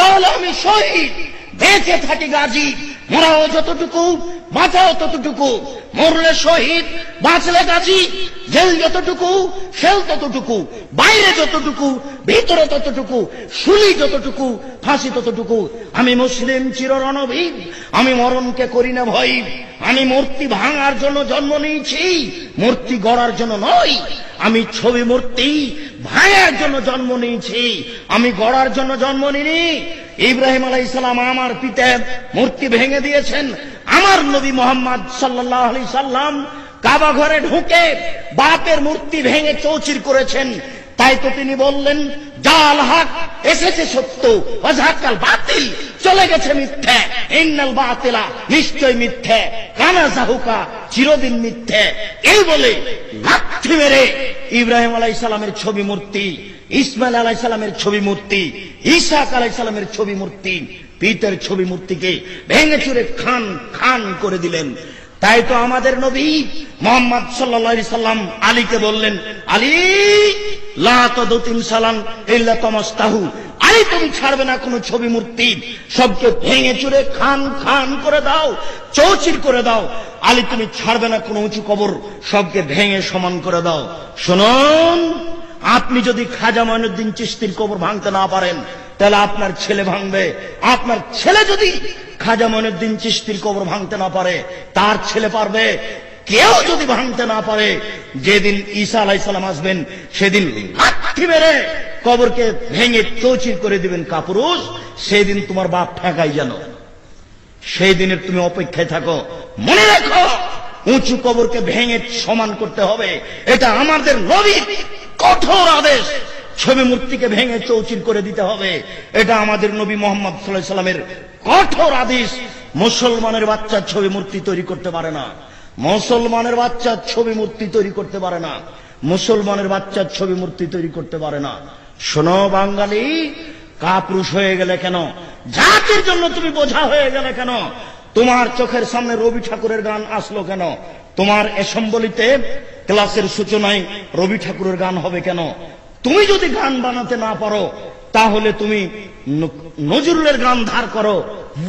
তাহলে আমি শহীদ বেঁচে থাকি গাজী। মোরাও যতটুকু বাঁচাও ততটুকু, মরলে শহীদ, বাঁচলে গাজী জেল যতটুকু সেল ততটুকু, বাইরে যতটুকু, ভিতরে ততটুকু, শুলি যতটুকু, ফাঁসি ততটুকু। আমি মুসলিম চিররণবীর, আমি মরণকে করি না ভয়। আমি মূর্তি ভাঙার জন্য জন্ম নিয়েছি, মূর্তি গড়ার জন্য নয় আমি ছবি মূর্তি ভাঙার জন্য জন্ম নিয়েছি, আমি গড়ার জন্য জন্ম নিনি ইব্রাহিম আলাই ইসলাম আমার পিতা মূর্তি ভেঙে দিয়েছেন। আমার নবী মোহাম্মদ সাল্লাহ আলি সাল্লাম কাবা ঘরে ঢুকে বাপের মূর্তি ভেঙে চৌচির করেছেন। তাই তো তিনি বললেন, জাল হাক, এসেছে সত্য অঝাকাল বাতিল, চলে গেছে মিথ্যে, ইন্নাল বাতিলা নিশ্চয় মিথ্যে, কানা জাহুকা, চিরদিন মিথ্যে। এই বলে লাথি মেরে ইব্রাহিম আলাই সালামের ছবি মূর্তি ইসমাইল আলাই সালামের ছবি মূর্তি ঈশাক আলাই সালামের ছবি মূর্তি, পিতের ছবি মূর্তিকে ভেঙে চুরে খান খান করে দিলেন। তাই তো আমাদের নবী মোহাম্মদ সাল্লা সাল্লাম আলীকে বললেন, আলী সালাম ইল্লা তমস্তাহু আলী, তুমি ছাড়বে না কোনো ছবি মূর্তি। সবকে ভেঙে চুরে খান খান করে দাও, চৌচির করে দাও। আলী, তুমি ছাড়বে না কোনো উঁচু কবর। সবকে ভেঙে সমান করে দাও। শুনুন আপনি যদি খাজা মঈনুদ্দিন চিস্তির কবর ভাঙতে না পারেন, তাহলে আপনার ছেলে ভাঙবে। আপনার ছেলে যদি খাজা মঈনুদ্দিন চিস্তির কবর ভাঙতে না পারে, তার ছেলে পারবে। কেউ যদি ভাঙতে না পারে, যেদিন ঈসা আলাইসালাম আসবেন, সেদিন লাঠি মেরে কবরকে ভেঙে চৌচির করে দিবেন কাপুরুষ। সেদিন তোমার বাপ ঠেকাই যেন। সেই দিনের তুমি অপেক্ষায় থাকো। মনে রাখো, উঁচু কবরকে ভেঙে সমান করতে হবে। এটা আমাদের নবীর কঠোর আদেশ। ছবি মূর্তিকে ভেঙে চৌচির করে দিতে হবে। এটা আমাদের নবী মোহাম্মদ সাল্লামের কঠোর আদেশ। মুসলমানের বাচ্চা ছবি মূর্তি তৈরি করতে পারে না। মুসলমানের বাচ্চা ছবি মূর্তি তৈরি করতে পারে না। মুসলমানের বাচ্চার ছবি মূর্তি তৈরি করতে পারে না। শোনো বাঙালি, কাপুরুষ হয়ে গেলে কেন? জাতির জন্য তুমি বোঝা হয়ে গেলে কেন? তোমার চোখের সামনে রবি ঠাকুরের গান আসলো কেন? তোমার অ্যাসেম্বলিতে ক্লাসের সূচনায় রবি ঠাকুরের গান হবে কেন? তুমি যদি গান বানাতে না পারো, তাহলে তুমি নজরুলের গান ধার করো।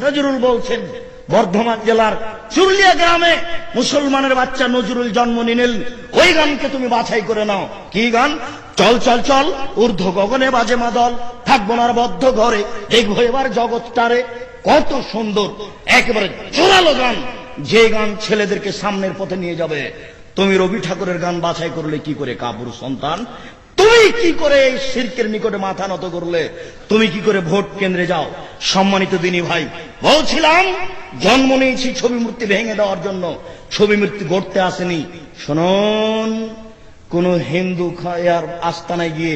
নজরুল বলছেন, বর্ধমান জেলার চুরলিয়া গ্রামে মুসলমানের বাচ্চা নজরুল জন্ম নিলেন। ওই গানকে তুমি বাছাই করে নাও। কি গান? চল চল চল, ঊর্ধ্ব গগনে বাজে মাদল, থাকব না বদ্ধ ঘরে। দেখব এবার জগৎটারে। কত সুন্দর, একেবারে জোরালো গান। যে গান ছেলেদেরকে সামনের পথে নিয়ে যাবে, তুমি রবি ঠাকুরের গান বাছাই করলে কি করে কাপুর সন্তান? তুমি কি করে এই নিকটে মাথা নত করলে? তুমি কি করে ভোট কেন্দ্রে যাও? সম্মানিত দিনী ভাই, বলছিলাম, জন্ম নিয়েছি ছবি মূর্তি ভেঙে দেওয়ার জন্য। ছবি মূর্তি গড়তে আসেনি। শুনুন, কোন হিন্দু খায়ার আস্তানায় গিয়ে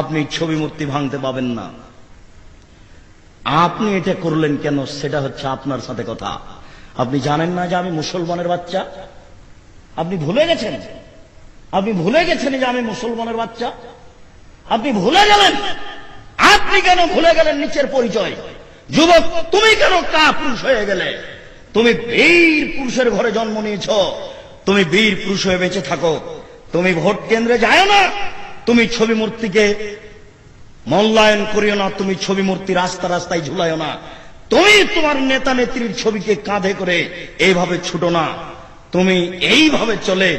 আপনি ছবি মূর্তি ভাঙতে পাবেন না। আপনি এটা করলেন কেন? সেটা হচ্ছে আপনার সাথে কথা। আপনি জানেন না যে আমি মুসলমানের বাচ্চা? আপনি ভুলে গেছেন? আপনি ভুলে গেছেন যে আমি মুসলমানের বাচ্চা? আপনি ভুলে গেলেন? আপনি কেন ভুলে গেলেন নিচের পরিচয়? যুবক, তুমি কেন কা পুরুষ হয়ে গেলে? তুমি বীর পুরুষের ঘরে জন্ম নিয়েছ। তুমি বীর পুরুষ হয়ে বেঁচে থাকো। তুমি ভোট কেন্দ্রে যায় না। তুমি ছবি মূর্তিকে মূল্যায়ন করিও না, তুমি ছবি মূর্তি রাস্তা রাস্তায় ঝুলাইও না। তুমি তোমার নেতা নেত্রীর ছবিকে কাঁধে করে এইভাবে ছুটো না। তুমি এইভাবে চলে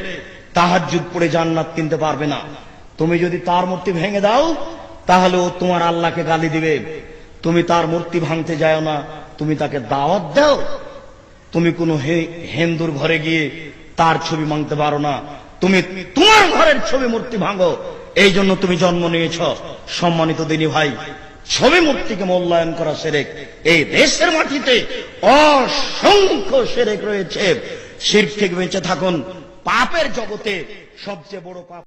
তাহার যুগ পড়ে জান্নাত কিনতে পারবে না। তুমি যদি তার মূর্তি ভেঙে দাও, তাহলে ও তোমার আল্লাহকে গালি দিবে। তুমি তার মূর্তি ভাঙতে যাও না, তুমি তাকে দাওয়াত দাও। তুমি কোনো হিন্দুর ঘরে গিয়ে তার ছবি ভাঙতে পারো না। তুমি তোমার ঘরের ছবি মূর্তি ভাঙো। এই জন্য তুমি জন্ম নিয়েছ। সম্মানিত দিনী ভাই, ছবি মূর্তিকে মূল্যায়ন করা সেরেক। এই দেশের মাটিতে অসংখ্য সেরেক রয়েছে। শির থেকে বেঁচে থাকুন। পাপের জগতে সবচেয়ে বড় পাপ